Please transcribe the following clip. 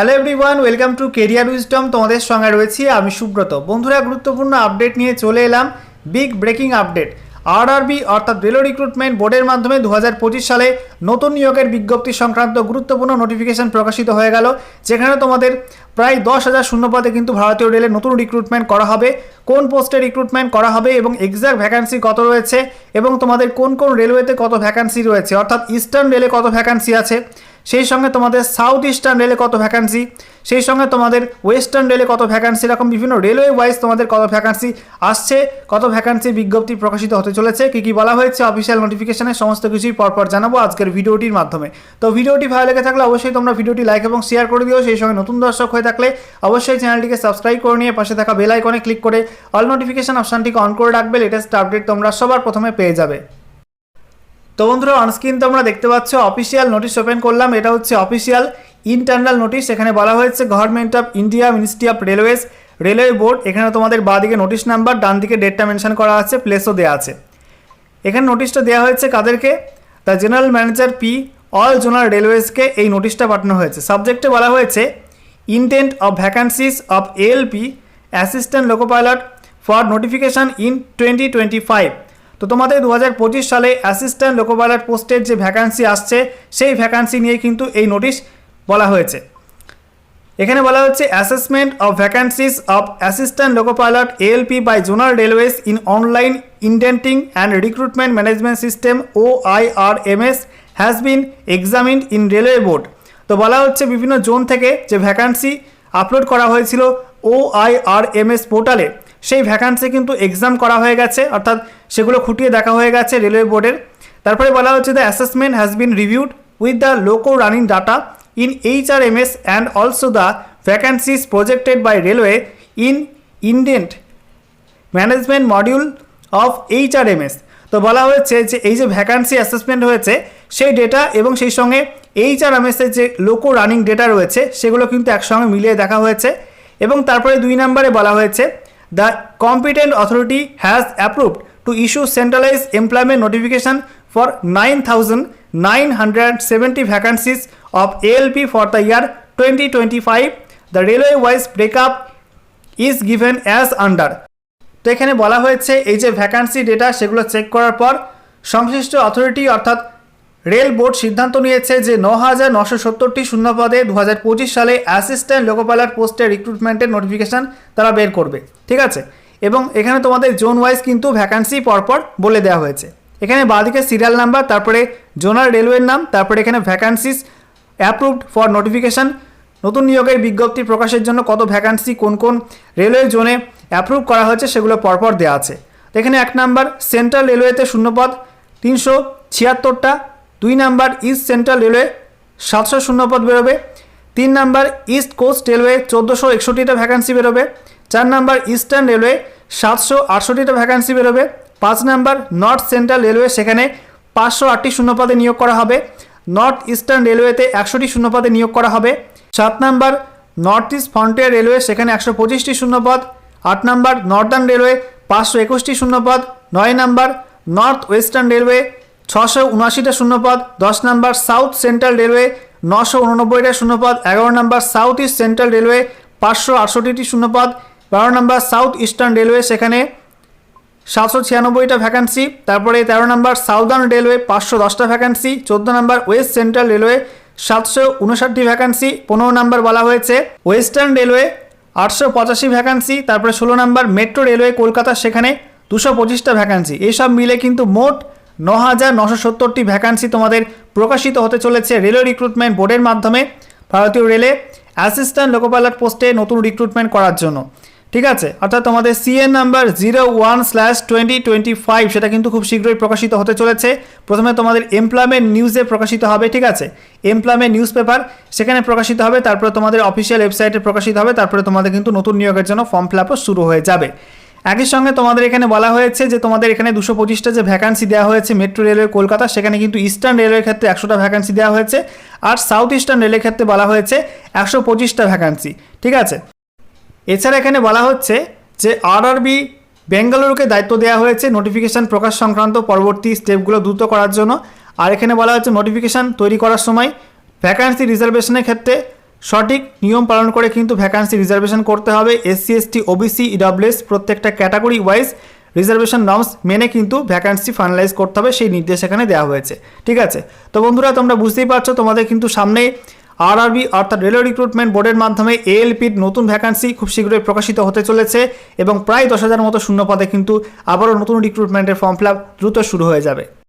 Hello everyone welcome to career wisdom তোমাদের সঙ্গে রয়েছি আমি সুব্রত। বন্ধুরা, গুরুত্বপূর্ণ আপডেট নিয়ে চলে এলাম। বিগ ব্রেকিং আপডেট আরআরবি অর্থাৎ রেলওয়ে রিক্রুটমেন্ট বোর্ডের মাধ্যমে দু হাজার পঁচিশ সালে নতুন নিয়োগের বিজ্ঞপ্তি সংক্রান্ত গুরুত্বপূর্ণ নোটিফিকেশন প্রকাশিত হয়ে গেল, যেখানে তোমাদের প্রায় দশ হাজার শূন্যপদে কিন্তু ভারতীয় রেলের নতুন রিক্রুটমেন্ট করা হবে, কোন পোস্টে রিক্রুটমেন্ট করা হবে এবং এক্সাক্ট ভ্যাকান্সি কত রয়েছে এবং তোমাদের কোন কোন রেলওয়েতে কত ভ্যাকান্সি রয়েছে, অর্থাৎ ইস্টার্ন রেলে কত ভ্যাকান্সি আছে সেই সঙ্গে তোমাদের সাউথ ইস্টার্ন রেলে কত ভ্যাকান্সি সেই সঙ্গে তোমাদের ওয়েস্টার্ন রেলে কত ভ্যাকান্সি এরকম বিভিন্ন রেলওয়ে ওয়াইজ তোমাদের কত ভ্যাকান্সি আসছে, কত ভ্যাকান্সি বিজ্ঞপ্তি প্রকাশিত হতে চলেছে, কী কী বলা হয়েছে অফিসিয়াল নোটিফিকেশনে সমস্ত কিছুই পরপর জানাব আজকের ভিডিওটির মাধ্যমে। তো ভিডিওটি ভালো লেগে থাকলে অবশ্যই তোমরা ভিডিওটি লাইক এবং শেয়ার করে দিও, সেই সঙ্গে নতুন দর্শক হয়ে থাকলে অবশ্যই চ্যানেলটিকে সাবস্ক্রাইব করে নিয়ে পাশে থাকা বেল আইকনে ক্লিক করে অল নোটিফিকেশন অপশানটিকে অন করে রাখবে লেটেস্ট আপডেট তোমরা সবার প্রথমে পেয়ে যাবে। তো বন্ধুরা অনস্ক্রিন তোমরা দেখতে পাচ্ছ অফিসিয়াল নোটিশ ওপেন করলাম। এটা হচ্ছে অফিসিয়াল ইন্টারনাল নোটিশ এখানে বলা হয়েছে government of India ministry of railways railway board এখানে তোমাদের বাঁদিকে নোটিশ নাম্বার ডান দিকে ডেটটা মেনশন করা আছে প্লেসও দেওয়া আছে। এখানে নোটিশটা দেওয়া হয়েছে কাদেরকে? The general manager P all zonal রেলওয়েজকে এই নোটিশটা পাঠানো হয়েছে। সাবজেক্টে বলা হয়েছে intent of vacancies of ALP assistant loco pilot for notification in twenty twenty five তো তোমাদের দু হাজার পঁচিশ সালে অ্যাসিস্ট্যান্ট লোকো পাইলট পোস্টের যে ভ্যাকান্সি আসছে, সেই ভ্যাকান্সি নিয়ে কিন্তু এই নোটিশ বলা হয়েছে। এখানে বলা হচ্ছে assessment of vacancies of assistant loco pilot ALP by zonal railways in online indenting and recruitment management system O I R M S has been examined in railway board তো বলা হচ্ছে, বিভিন্ন জোন থেকে যে ভ্যাকান্সি আপলোড করা হয়েছিল O I R M S পোর্টালে সেই ভ্যাকান্সি কিন্তু এক্সাম করা হয়ে গেছে। অর্থাৎ সেগুলো খুঁটিয়ে দেখা হয়ে গেছে রেলওয়ে বোর্ডের। তারপরে বলা হচ্ছে the assessment has been reviewed with the loco running data in HRMS and also the vacancies projected by railway in indent management module of HRMS তো বলা হয়েছে যে এই যে ভ্যাকান্সি অ্যাসেসমেন্ট হয়েছে, সেই ডেটা এবং সেই সঙ্গে এইচআরএমএসের যে লোকো রানিং ডেটা রয়েছে, সেগুলো কিন্তু একসঙ্গে মিলিয়ে দেখা হয়েছে। এবং তারপরে দুই নম্বরে বলা হয়েছে the competent authority has approved notification for nine thousand nine hundred seventy vacancies of ALP for the year 2025. The railway wise breakup is given as under. তো এখানে বলা হয়েছে, এই যে ভ্যাকান্সি ডেটা সেগুলো চেক করার পর সংশ্লিষ্ট অথরিটি অর্থাৎ রেল বোর্ড সিদ্ধান্ত নিয়েছে যে ন হাজার নশো সত্তরটি শূন্য পদে দু হাজার পঁচিশ সালে অ্যাসিস্ট্যান্ট লোকোপাইলট পোস্টের রিক্রুটমেন্টের নোটিফিকেশান তারা বের করবে ঠিক আছে এবং এখানে তোমাদের জোন ওয়াইজ কিন্তু ভ্যাকান্সি পরপর বলে দেওয়া হয়েছে। এখানে বাঁদিকে সিরিয়াল নাম্বার তারপরে জোনাল রেলওয়ের নাম, তারপরে এখানে ভ্যাকান্সিস অ্যাপ্রুভড ফর নোটিফিকেশান নতুন নিয়োগের বিজ্ঞপ্তি প্রকাশের জন্য কত ভ্যাকান্সি কোন কোন রেলওয়ে জোনে অ্যাপ্রুভ করা হয়েছে সেগুলো পরপর দেওয়া আছে। এখানে এক নাম্বার সেন্ট্রাল রেলওয়েতে শূন্যপদ তিনশো ছিয়াত্তরটা, দুই নাম্বার ইস্ট সেন্ট্রাল রেলওয়ে সাতশো শূন্যপদ বেরোবে, তিন নাম্বার ইস্ট কোস্ট রেলওয়ে চোদ্দোশো একষট্টিটা ভ্যাকান্সি বেরোবে চার নাম্বার ইস্টার্ন রেলওয়ে সাতশো আটষট্টিটা ভ্যাকান্সি বেরোবে। পাঁচ নাম্বার নর্থ সেন্ট্রাল রেলওয়ে, সেখানে পাঁচশো আটটি শূন্যপদে নিয়োগ করা হবে। নর্থ ইস্টার্ন রেলওয়েতে একশোটি শূন্যপদে নিয়োগ করা হবে। সাত number north east frontier railway সেখানে একশো পঁচিশটি শূন্যপদ। আট নাম্বার নর্দার্ন রেলওয়ে পাঁচশো একুশটি শূন্যপদ। নয় নাম্বার নর্থ ওয়েস্টার্ন রেলওয়ে ছশো উনআশিটা শূন্যপদ। দশ নাম্বার সাউথ সেন্ট্রাল রেলওয়ে নশো উননব্বইটা শূন্যপদ। এগারো number south east central railway পাঁচশো আটষট্টিটি শূন্যপদ। বারো নাম্বার সাউথ ইস্টার্ন রেলওয়ে সেখানে সাতশো ছিয়ানব্বইটা ভ্যাকান্সি তারপরে তেরো নম্বর সাউদার্ন রেলওয়ে পাঁচশো দশটা ভ্যাকান্সি চোদ্দ নম্বর ওয়েস্ট সেন্ট্রাল রেলওয়ে সাতশো উনষাটটি ভ্যাকান্সি পনেরো নম্বর বলা হয়েছে। ওয়েস্টার্ন রেলওয়ে আটশো পঁচাশি ভ্যাকান্সি তারপরে ষোলো নম্বর মেট্রো রেলওয়ে কলকাতা, সেখানে দুশো পঁচিশটা ভ্যাকান্সি এইসব মিলে কিন্তু মোট ন হাজার নশো সত্তরটি ভ্যাকান্সি তোমাদের প্রকাশিত হতে চলেছে রেলওয়ে রিক্রুটমেন্ট বোর্ডের মাধ্যমে। ভারতীয় রেলে অ্যাসিস্ট্যান্ট লোকোপাইলট পোস্টে নতুন রিক্রুটমেন্ট করার জন্য। ঠিক আছে? অর্থাৎ তোমাদের CN number zero one slash twenty twenty five সেটা কিন্তু খুব শীঘ্রই প্রকাশিত হতে চলেছে। প্রথমে তোমাদের এমপ্লয়মেন্ট নিউজে প্রকাশিত হবে, ঠিক আছে? এমপ্লয়মেন্ট নিউজ পেপার সেখানে প্রকাশিত হবে, তারপরে তোমাদের অফিসিয়াল ওয়েবসাইটে প্রকাশিত হবে, তারপরে তোমাদের কিন্তু নতুন নিয়োগের জন্য ফর্ম ফিল শুরু হয়ে যাবে। একই সঙ্গে তোমাদের এখানে বলা হয়েছে যে তোমাদের এখানে দুশো পঁচিশটা যে ভ্যাকান্সি দেওয়া হয়েছে মেট্রো রেলওয়ে কলকাতা, সেখানে কিন্তু ইস্টার্ন রেলওয়ের ক্ষেত্রে একশোটা ভ্যাকান্সি দেওয়া হয়েছে। আর সাউথ ইস্টার্ন রেলের ক্ষেত্রে বলা হয়েছে একশো পঁচিশটা ভ্যাকান্সি ঠিক আছে? এছাড়া এখানে বলা হচ্ছে যে আরআরবি বেঙ্গালুরুকে দায়িত্ব দেওয়া হয়েছে নোটিফিকেশান প্রকাশ সংক্রান্ত পরবর্তী স্টেপগুলো দ্রুত করার জন্য। আর এখানে বলা হচ্ছে নোটিফিকেশান তৈরি করার সময় ভ্যাকান্সি রিজার্ভেশনের ক্ষেত্রে সঠিক নিয়ম পালন করে কিন্তু ভ্যাকান্সি রিজার্ভেশন করতে হবে। এসসি এসটি ওবিসি ইডাব্লিউএস প্রত্যেকটা ক্যাটাগরি ওয়াইজ রিজার্ভেশন নর্মস মেনে কিন্তু ভ্যাকান্সি ফাইনালাইজ করতে হবে, সেই নির্দেশ এখানে দেওয়া হয়েছে। ঠিক আছে? তো বন্ধুরা, তোমরা বুঝতেই পারছ, তোমাদের কিন্তু সামনে আরআরবি অর্থাৎ রেলওয়ে রিক্রুটমেন্ট বোর্ডের মাধ্যমে এএলপির নতুন ভ্যাকান্সি খুব শীঘ্রই প্রকাশিত হতে চলেছে এবং প্রায় দশ হাজার মতো শূন্য পদে কিন্তু আবারও নতুন রিক্রুটমেন্টের ফর্ম ফিল দ্রুত শুরু হয়ে যাবে।